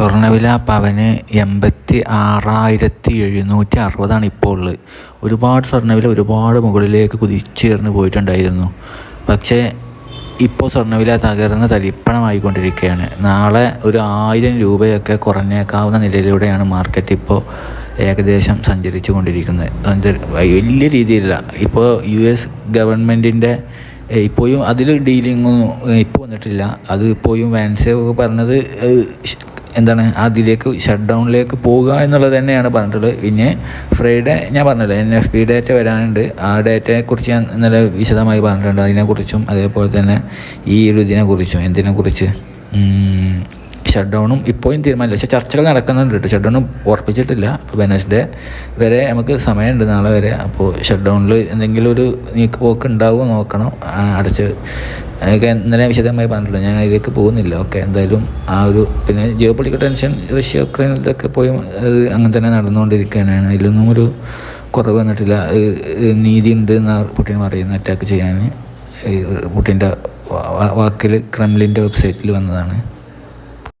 സ്വർണവില പവന് എൺപത്തി ആറായിരത്തി എഴുന്നൂറ്റി അറുപതാണ് ഇപ്പോൾ ഉള്ളത് ഒരുപാട് സ്വർണവില ഒരുപാട് മുകളിലേക്ക് കുതിച്ചുയർന്ന് പോയിട്ടുണ്ടായിരുന്നു. പക്ഷേ ഇപ്പോൾ സ്വർണവില തകർന്ന് തരിപ്പണമായിക്കൊണ്ടിരിക്കുകയാണ്. നാളെ ഒരു ആയിരം രൂപയൊക്കെ കുറഞ്ഞേക്കാവുന്ന നിലയിലൂടെയാണ് മാർക്കറ്റ് ഇപ്പോൾ ഏകദേശം സഞ്ചരിച്ചു കൊണ്ടിരിക്കുന്നത് വലിയ രീതിയിലല്ല. ഇപ്പോൾ യു എസ് ഗവൺമെന്റിന്റെ ഇപ്പോഴും അതിൽ ഡീലിങ്ങൊന്നും ഇപ്പോൾ വന്നിട്ടില്ല. അത് ഇപ്പോഴും വാൻസേ പറഞ്ഞത് എന്താണ് അതിലേക്ക് ഷട്ട് ഡൗണിലേക്ക് പോകുക എന്നുള്ളത് തന്നെയാണ് പറഞ്ഞിട്ടുള്ളത്. പിന്നെ ഫ്രൈഡേ ഞാൻ പറഞ്ഞല്ലോ എൻ എഫ് പി ഡേറ്റ വരാനുണ്ട്. ആ ഡേറ്റയെക്കുറിച്ച് ഞാൻ ഇന്നലെ വിശദമായി പറഞ്ഞിട്ടുണ്ട്. അതിനെക്കുറിച്ചും അതേപോലെ തന്നെ ഈ ഒരു ഇതിനെക്കുറിച്ചും. എന്തിനെക്കുറിച്ച്? ഷട്ട് ഡൗണും ഇപ്പോഴും തീരുമാനമില്ല. പക്ഷേ ചർച്ചകൾ നടക്കുന്നുണ്ട് കേട്ടോ. ഷട്ട് ഡൗൺ ഉറപ്പിച്ചിട്ടില്ല. അപ്പോൾ വെനസ്ഡേ വരെ നമുക്ക് സമയമുണ്ട് നാളെ വരെ. അപ്പോൾ ഷട്ട് ഡൗണിൽ എന്തെങ്കിലും ഒരു നീക്ക് പോക്ക് ഉണ്ടാവുമോ നോക്കണം. അടച്ച് അതൊക്കെ ഇന്നലെ വിശദമായി പറഞ്ഞിട്ടുണ്ട്. ഞാൻ ഇതിലേക്ക് പോകുന്നില്ല. ഓക്കെ എന്തായാലും ആ ഒരു പിന്നെ geopolitical tension Russia Ukraine ഇതൊക്കെ പോയി അത് അങ്ങനെ തന്നെ നടന്നുകൊണ്ടിരിക്കുകയാണ്. അതിലൊന്നും ഒരു കുറവ് വന്നിട്ടില്ല. നീതി ഉണ്ട് എന്നാണ് പുട്ടിൻ പറയുന്നത് അറ്റാക്ക് ചെയ്യാൻ. പുട്ടിന്റെ വാക്കിൽ ക്രെംലിന്റെ വെബ്സൈറ്റിൽ വന്നതാണ്.